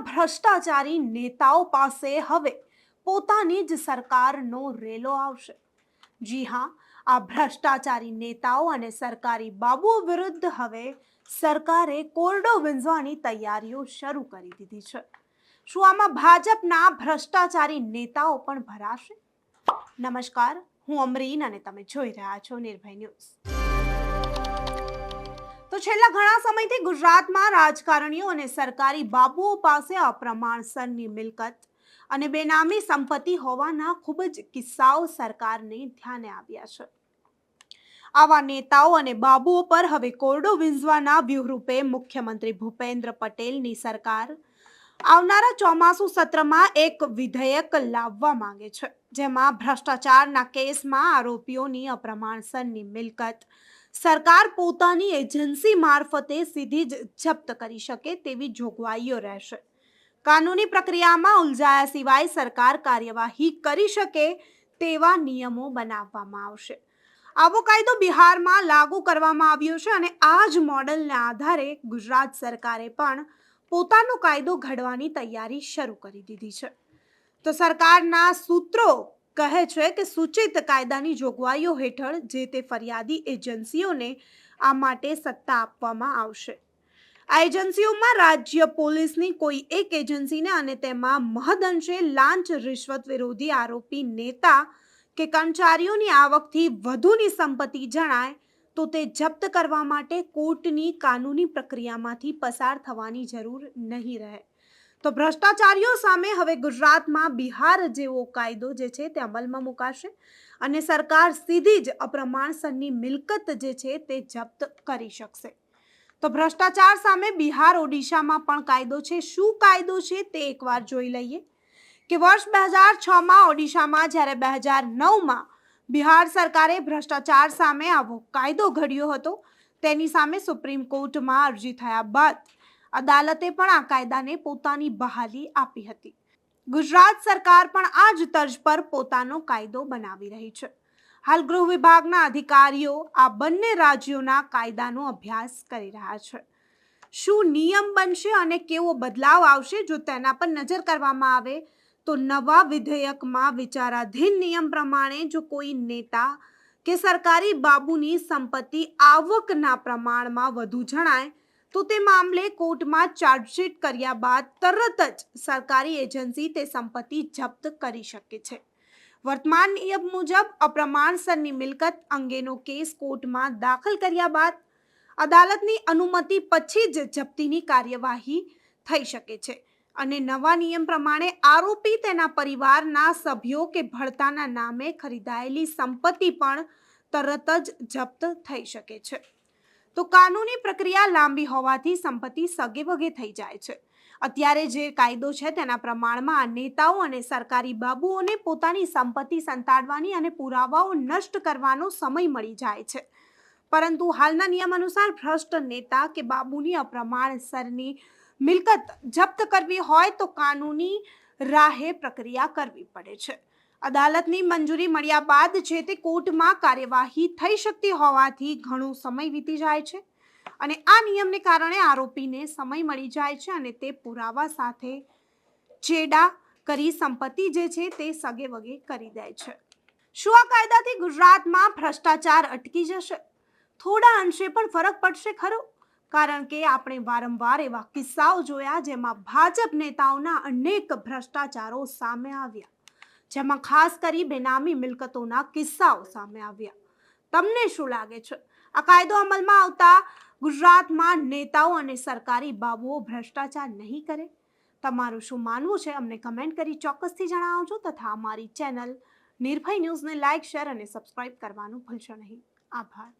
ભ્રષ્ટાચારી નેતાઓ પાસે હવે પોતાની જ સરકારનો રેલો આવશે. જી હા, આ ભ્રષ્ટાચારી નેતાઓ અને સરકારી બાબુઓ વિરુદ્ધ હવે સરકારે કોરડો વીંઝવાની તૈયારીઓ શરૂ કરી દીધી છે. શું આમાં ભાજપના ભ્રષ્ટાચારી નેતાઓ પણ ભરાશે? નમસ્કાર, હું અમરીન અને તમે જોઈ રહ્યા છો નિર્ભય ન્યૂઝ. તો છેલ્લા ઘણા સમયથી ગુજરાતમાં રાજકારણીઓ અને સરકારી બાબુઓ પાસે અપ્રમાણસરની મિલકત અને બેનામી સંપત્તિ હોવાના ખૂબ જ કિસ્સાઓ સરકારને ધ્યાને આવ્યા છે. આવા નેતાઓ અને બાબુઓ પર હવે કોરડો વીંઝવાના વ્યૂહરૂપે મુખ્યમંત્રી ભૂપેન્દ્ર પટેલની સરકાર આવનારા ચોમાસુ સત્રમાં એક વિધેયક લાવવા માંગે છે, જેમાં ભ્રષ્ટાચારના કેસમાં આરોપીઓની અપ્રમાણસરની મિલકત સરકાર પોતાની એજન્સી મારફતે સીધી જ જપ્ત કરી શકે તેવી જોગવાઈઓ રહેશે. કાનૂની પ્રક્રિયામાં ઉલઝાયા સિવાય સરકાર કાર્યવાહી કરી શકે તેવા નિયમો બનાવવામાં આવશે. આવો કાયદો બિહારમાં લાગુ કરવામાં આવ્યો છે અને આ જ મોડલના આધારે ગુજરાત સરકારે પણ પોતાનો કાયદો ઘડવાની તૈયારી શરૂ કરી દીધી છે. તો સરકારના સૂત્રો કહે છે કે સૂચિત કાયદાની જોગવાઈઓ હેઠળ જે તે ફરિયાદી એજન્સીઓને આ માટે સત્તા આપવામાં આવશે. આ એજન્સીઓમાં રાજ્ય પોલીસની કોઈ એક એજન્સીને અને તેમાં મહદઅંશે લાંચ રિશ્વત વિરોધી આરોપી નેતા કે કર્મચારીઓની આવકથી વધુની સંપત્તિ જણાય તો તે જપ્ત કરવા માટે કોર્ટની કાનૂની પ્રક્રિયામાંથી પસાર થવાની જરૂર નહીં રહે. તો ભ્રષ્ટાચારીઓ સામે હવે ગુજરાતમાં બિહાર જેવો કાયદો જે છે તે અમલમાં મુકાશે અને સરકાર સીધી જ અપ્રમાણસરની મિલકત જે છે તે જપ્ત કરી શકશે. તો ભ્રષ્ટાચાર સામે બિહાર ઓડિશામાં પણ કાયદો છે. શું કાયદો છે તે એકવાર જોઈ લઈએ. કે વર્ષ બે હજાર છમાં ઓડિશામાં જ્યારે બે હજાર નવમાં બિહાર સરકારે ભ્રષ્ટાચાર સામે આવો કાયદો ઘડ્યો હતો, તેની સામે સુપ્રીમ કોર્ટમાં અરજી થયા બાદ અદાલતે પણ આ કાયદાને પોતાની બહાલી આપી હતી. ગુજરાત સરકાર પણ આ જ તર્જ પર પોતાનો કાયદો બનાવી રહી છે. હાલ ગૃહ વિભાગના અધિકારીઓ આ બંને રાજ્યોના કાયદાનો અભ્યાસ કરી રહ્યા છે. શું નિયમ બનશે અને કેવો બદલાવ આવશે જો તેના પર નજર કરવામાં આવે તો નવા વિધેયકમાં વિચારાધીન નિયમ પ્રમાણે જો કોઈ નેતા કે સરકારી બાબુની સંપત્તિ આવકના પ્રમાણમાં વધુ જણાય તો તે મામલે કોર્ટમાં ચાર્જશીટ કર્યા બાદ તરત જ સરકારી એજન્સી તે સંપત્તિ જપ્ત કરી શકે છે. વર્તમાન નિયમ મુજબ અપ્રમાણસરની મિલકત અંગેનો કેસ કોર્ટમાં દાખલ કર્યા બાદ અદાલતની અનુમતિ પછી જ જપ્તીની કાર્યવાહી થઈ શકે છે અને નવા નિયમ પ્રમાણે આરોપી તેના પરિવારના સભ્યો કે ભળતાના નામે ખરીદાયેલી સંપત્તિ પણ તરત જ જપ્ત થઈ શકે છે. તો કાનૂની પ્રક્રિયા લાંબી હોવાથી સંપત્તિ સગે વગે થઈ જાય છે. અત્યારે જે કાયદો છે તેના પ્રમાણમાં નેતાઓ અને સરકારી બાબુઓને પોતાની સંપત્તિ સંતાડવાની અને પુરાવાઓ નષ્ટ કરવાનો સમય મળી જાય છે. પરંતુ હાલના નિયમ અનુસાર ભ્રષ્ટ નેતા કે બાબુની અપ્રમાણસરની મિલકત જપ્ત કરવી હોય તો કાનૂની રાહે પ્રક્રિયા કરવી પડે છે. અદાલતની મંજૂરી મળ્યા બાદ છે તે કોર્ટમાં કાર્યવાહી થઈ શકતી હોવાથી ઘણો સમય વીતી જાય છે અને આ નિયમને કારણે આરોપીને સમય મળી જાય છે અને તે પુરાવા સાથે ચેડા કરી સંપત્તિ જે છે તે સગે વગે કરી દે છે. શું આ કાયદાથી ગુજરાતમાં ભ્રષ્ટાચાર અટકી જશે? થોડા અંશે પણ ફરક પડશે ખરો? કારણ કે આપણે વારંવાર એવા કિસ્સાઓ જોયા જેમાં ભાજપ નેતાઓના અનેક ભ્રષ્ટાચારો સામે આવ્યા. જેમાં ખાસ કરી બેનામી મિલકતોના કિસ્સાઓ સામે આવ્યા. તમને શું લાગે છે? આ કાયદો અમલમાં આવતા ગુજરાતમાં નેતાઓ અને સરકારી બાબુઓ ભ્રષ્ટાચાર નહીં કરે? તમારું શું માનવું છે? અમને કમેન્ટ કરી ચોક્કસથી જણાવજો તથા અમારી ચેનલ નિર્ભય ન્યૂઝને લાઇક, શેર અને સબસ્ક્રાઇબ કરવાનું ભૂલશો નહીં. આભાર.